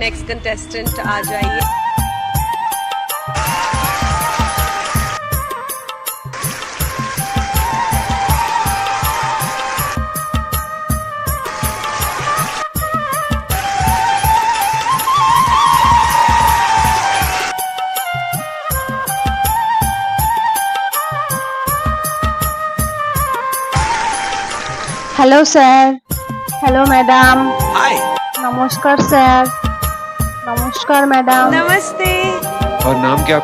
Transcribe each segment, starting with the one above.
Next contestant आ जाइए hello sir hello madam hi নমস্কার স্যার নমস্কার ম্যাডাম नमस्ते और नाम क्या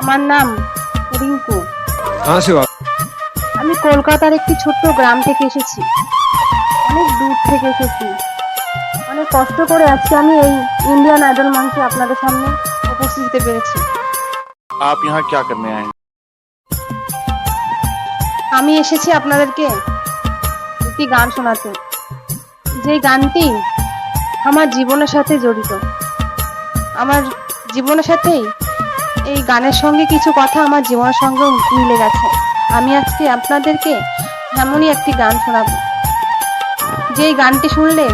আমার নাম রিঙ্কু कहाँ से हो आप আমি কলকাতার একটি ছোট্ট গ্রাম থেকে এসেছি অনেক দূর থেকে এসেছি অনেক কষ্ট করে আজকে আমি এই ইন্ডিয়ান আইডল মঞ্চে আপনাদের সামনে উপস্থিত হতে পেরেছি आप यहाँ क्या करने आए हैं আমি এসেছি আপনাদেরকে একটি গান শোনাতে যে গানটি আমার জীবনের সাথে জড়িত। আমার জীবনের সাথেই এই গানের সঙ্গে কিছু কথা আমার জীবনের সঙ্গে মিলে গেছে। আমি আজকে আপনাদেরকে এমনই একটি গান শোনাব। যেই গানটি শুনলে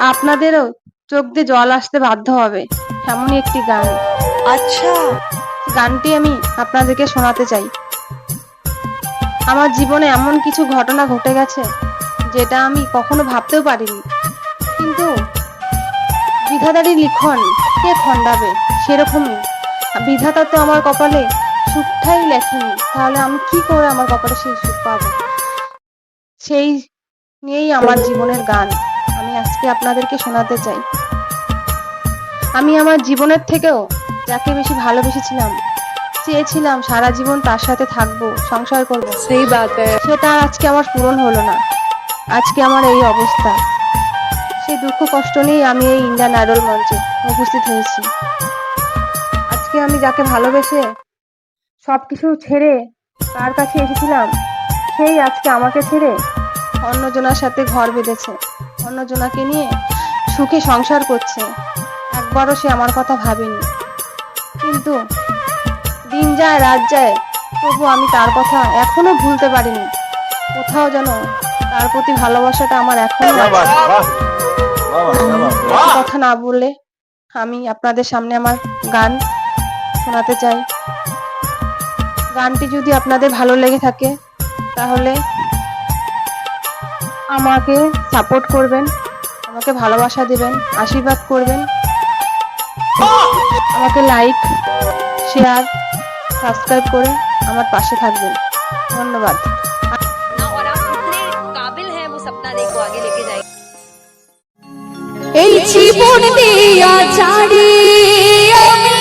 আপনাদেরও চোখ দিয়ে জল আসতে বাধ্য হবে এমনই একটি গান। আচ্ছা। গানটি আমি আপনাদেরকে শোনাতে চাই। আমার জীবনে এমন কিছু ঘটনা ঘটে গেছে যেটা আমি কখনো ভাবতেও পারিনি। কিন্তু বিধাতারই লিখন কে খণ্ডাবে? সেরকম বিধাতা তো আমার কপালে সুখটাই লেখেনি। তাহলে আমি কি করে আমার কপালে সেই সুখ পাবো? সেই নিয়েই আমার জীবনের গান। আমি আজকে আপনাদেরকে শোনাতে চাই। আমি আমার জীবনের থেকেও যাকে বেশি ভালোবেসেছিলাম চেয়েছিলাম সারা জীবন তার সাথে থাকব সংসার করব। সেই সেটা আজকে আমার পূরণ হলো না। আজকে আমার এই অবস্থা। সেই দুঃখ কষ্ট নিয়েই আমি এই ইন্ডিয়ান আইডল মঞ্চে উপস্থিত হয়েছি। আজকে আমি যাকে ভালোবেসে সব কিছু ছেড়ে তার কাছে এসেছিলাম, সেই আজকে আমাকে ছেড়ে অন্যজনের সাথে ঘর বেঁধেছে। অন্যজনাকে নিয়ে সুখে সংসার করছে। একবারও সে আমার কথা ভাবেনি। কিন্তু দিন যায়, রাত যায়, তবু আমি তার কথা এখনও ভুলতে পারিনি। কোথাও যেন তার প্রতি ভালোবাসাটা আমার এখনও কথা না বলে আমি আপনাদের সামনে আমার গান শোনাতে চাই। গানটি যদি আপনাদের ভালো লেগে থাকে, তাহলে আমাকে সাপোর্ট করবেন, আমাকে ভালোবাসা দেবেন, আশীর্বাদ করবেন। আমাকে লাইক শেয়ার সাবস্ক্রাইব করে আমার পাশে থাকবেন। ধন্যবাদ। এই জীবন দিয়া ছাড়ি আমি।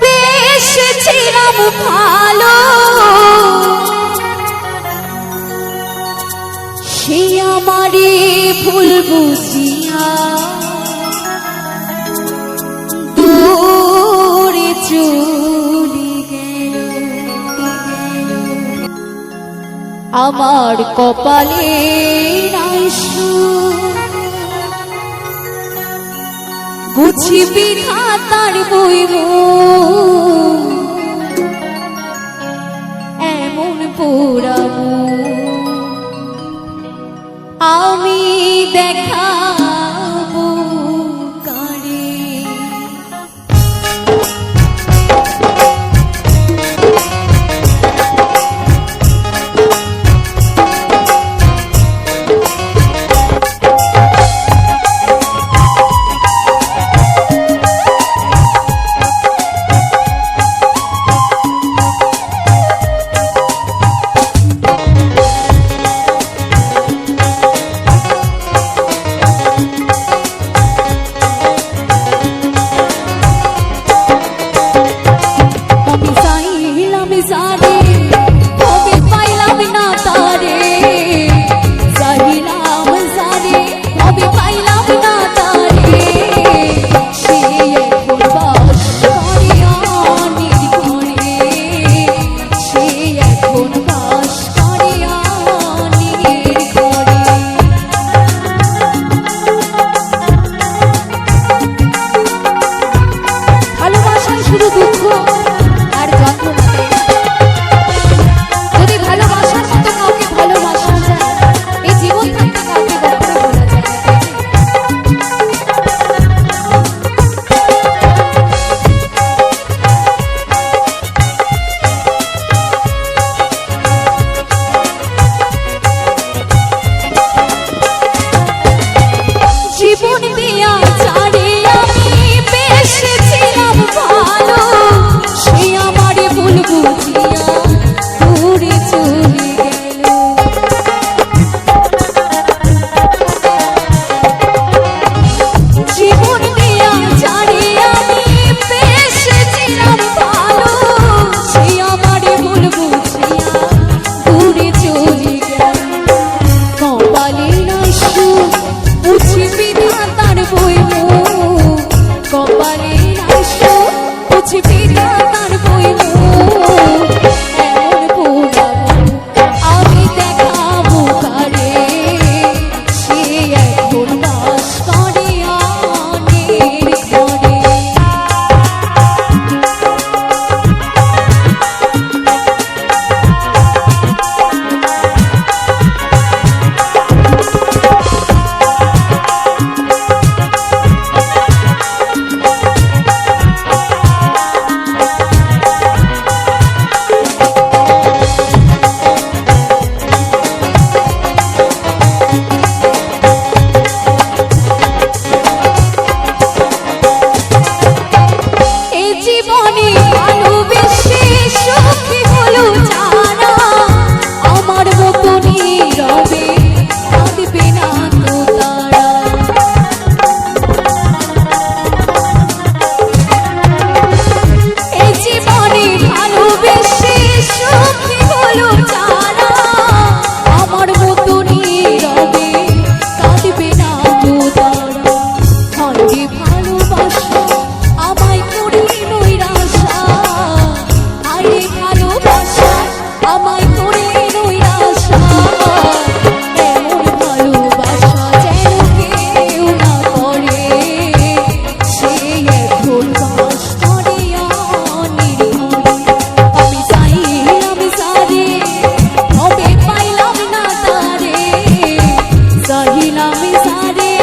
বেসেছিলাম ভালো। সে আমার কপালে বুঝি বিধাতার বইব আমি সারে